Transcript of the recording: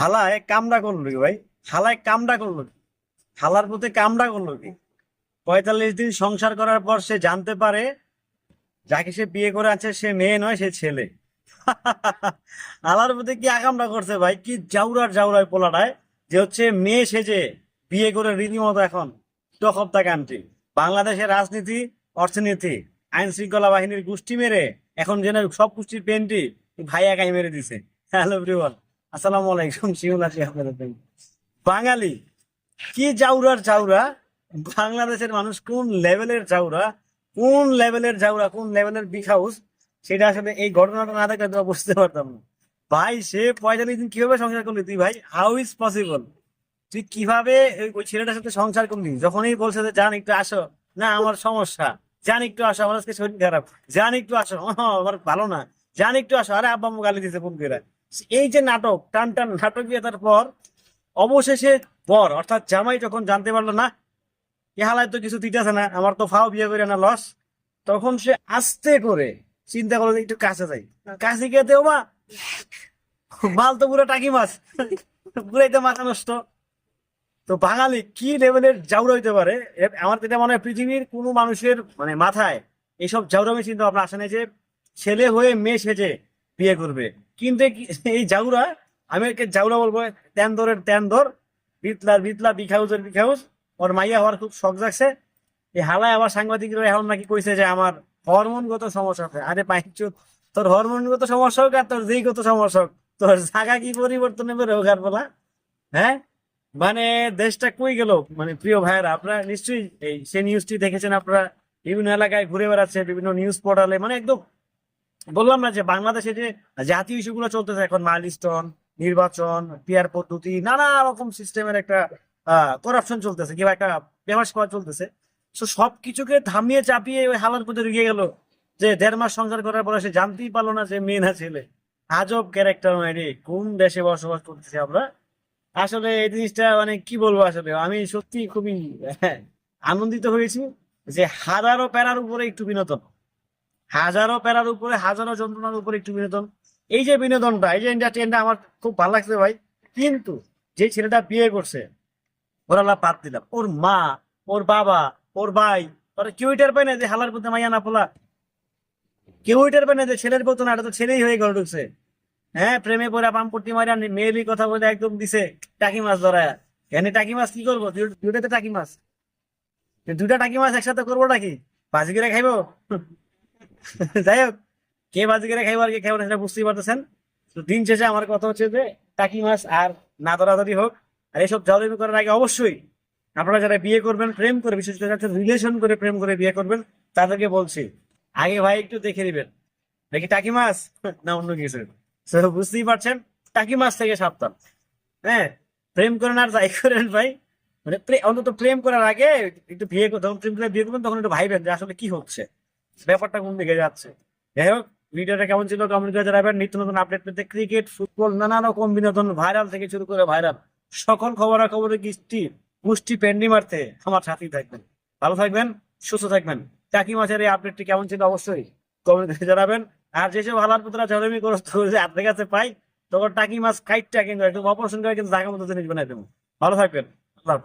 হালায় কামড়া করল কি ভাই? হালায় কামড়া করল কি? হালার প্রতি কামড়া করল কি? পঁয়তাল্লিশ দিন সংসার করার পর সে জানতে পারে যাকে সে বিয়ে করে আছে সে মেয়ে নয়, সে ছেলে। হালার প্রতি কি আকামটা করছে ভাই? কি জাউরার জাউরায় পোলাটায় যে হচ্ছে মেয়ে সেজে বিয়ে করে রীতিমতো এখন টক অফ দ্য কান্ট্রি। বাংলাদেশের রাজনীতি, অর্থনীতি আইন শৃঙ্খলা বাহিনীর গোষ্ঠী মেরে এখন যেন সব গোষ্ঠীর পেন্টি ভাই একাই মেরে দিছে। Hello everyone. আসসালামু আলাইকুম, শিউল আছি বাঙালি, কি জাউরার জাউরা? বাংলাদেশের মানুষ কোন লেভেলের জাউরা? কোন লেভেলের জাউরা, কোন লেভেলের বিগ হাউস সেটা আসলে এই ঘটনাটা না দেখলে তো বুঝতে পারতাম না। ভাই, সে পঁয়তাল্লিশ দিন কীভাবে সংসার করলি তুই ভাই? হাউ ইজ পসিবল তুই কীভাবে ওই- ছেলেটার সাথে সংসার করলি? যখনই বলছে যে, জান, একটু আসো। না, আমার সমস্যা। জান, একটু আসো, আমার আজকে শরীর খারাপ। জান, একটু আসো। আমার ভালো না। জান, একটু আসো। আরে, আব্বা গালি দিতে ফোন করে। এই যে নাটক, টান টান নাটক দিয়ে তারপর অবশেষে বর অর্থাৎ জামাই যখন জানতে পারল না, এ হালায় তো কিছু দিতেছে না, আমার তো ফাও বিয়ে করে না, লস। তখন সে আস্তে করে চিন্তা করল, একটু কাছে যাই। কাছে গিয়ে দেও মা, মাল তো পুরো টাকি মাছ পুরাই তো মাথা নষ্ট। তো বাঙালি কি লেভেলের জাউরা হইতে পারে? আমার এটা মনে হয় পৃথিবীর কোনো মানুষের মানে মাথায় এইসব জাউরামি চিন্তা ভাবনা আসে না যে ছেলে হয়ে মেয়ে সেজে বিয়ে করবে। কিন্তু এই- জাউরা আমি একে জাউরা বলব তেন ধরের তেন ধর বিতলার বিতলা বিখাউজের বিখাউজ ওর মাইয়া হওয়ার খুব শখ জাগছে। এই হালায় আবার সাংবাদিকরা এখন নাকি কইছে যে আমার হরমোনগত সমস্যা আছে। আরে পাইচুত তোর হরমোনগত সমস্যা হোক আর তোর যেইগত সমস্যা হোক, তোর জায়গা কি পরিবর্তন হবে রোগার বলা? হ্যাঁ? মানে দেশটা কই গেল? মানে প্রিয় ভাইয়েরা, আপনারা নিশ্চয়ই এই সে নিউজটি দেখেছেন, আপনারা বিভিন্ন এলাকায় ঘুরে বেড়াচ্ছে, বিভিন্ন নিউজ পোর্টালে মানে একদম বললাম না যে বাংলাদেশে যে জাতীয় ইস্যুগুলো চলতেছে এখন মাইলস্টোন নির্বাচন পিয়ার পদ্ধতি নানা রকম সিস্টেমের একটা করাপশন চলতেছে কিংবা একটা বেমাস করা চলতেছে। তো সবকিছুকে থামিয়ে চাপিয়ে ওই হালার মধ্যে ঢুকে গেল যে দেড় মাস সংসার করার পরে সে জানতেই পারল না যে মেয়ে না ছেলে। আজব ক্যারেক্টার নয় রে কোন দেশে বসবাস করতেছি আমরা? আসলে এই জিনিসটা মানে কি বলব আসলে? আমি সত্যি খুবই হ্যাঁ, আনন্দিত হয়েছি যে হাজারো প্যারার উপরে একটু বিনোদন। হাজারো প্যারার উপরে, হাজারো যন্ত্রণার উপরে একটু বিনোদন। এই যে বিনোদনটা, এই যে এন্টারটেনটা আমার খুব ভালো লাগছে ভাই। কিন্তু যে ছেলেটা বিয়ে করছে, ওরা আল্লাহ পাত দিলাম। ওর মা, ওর বাবা, ওর ভাই, ওরা কেউ টের পায় না যে হালার মধ্যে মাইয়া না পোলা। কেউ টের পায় না যে ছেলের বলতো না, এটা তো ছেলেই হয়ে গড়ে ঢুকছে। হ্যাঁ প্রেমে পড়ে পাম্পটি মারিয়া মেয়েলি কথা বলে একদম দিছে, টাকি মাছ ধরায়। এনে টাকি মাছ কি করব? দু- দুইটাতে টাকি মাছ। তো দুইটা টাকি মাছ একসাথে করব নাকি বাজি করে খাইবো? যাই হোক, কে বাজি করে খাইবো আর কে খাইবো সেটা বুঝতেই পারতেছেন। তো দিন শেষে আমার কথা হচ্ছে যে, টাকি মাছ আর না ধরাধরি হোক, আর এসব জলমি করার আগে অবশ্যই আপনারা যারা বিয়ে করবেন, প্রেম করে, বিশেষ করে রিলেশন করে, প্রেম করে বিয়ে করবেন, তাদেরকে বলছি, আগে ভাই একটু দেখে দিবেন নাকি টাকি মাছ? না, অন্য কিছু। বুঝতেই পারছেন, টাকি মাছ থেকে সাবধান। হ্যাঁ প্রেম করেন আর যাই করেন ভাই। মানে অন্তত প্রেম করার আগে একটু বিয়ে যখন প্রেম করে বিয়ে করবেন, তখন একটু ভাইবেন যে আসলে কি হচ্ছে। ব্যাপারটা কোন দিকে যাচ্ছে? যাই হোক, ভিডিওটা কেমন ছিল কমেন্ট করে জানাবেন। নিত্য নতুন আপডেট পেতে ক্রিকেট ফুটবল নানা রকম বিনোদন ভাইরাল থেকে শুরু করে ভাইরাল সকল খবরাখবরের গিষ্টি পুষ্টি পেন্ডি মারতে আমার সাথেই থাকবেন। ভালো থাকবেন, সুস্থ থাকবেন। চাকি মাছের এই আপডেটটি কেমন ছিল অবশ্যই কমেন্ট করে জানাবেন। আর যেসব হালার পুতরা জলমি গ্রস্ত হয়েছে আপনার কাছে পাই, তখন টাকি মাছ কাইটটা কিন্তু একদম অপারেশন করে কিন্তু জায়গা মতো জিনিস বানাই দেবো। ভালো থাকবেন, আল্লাহ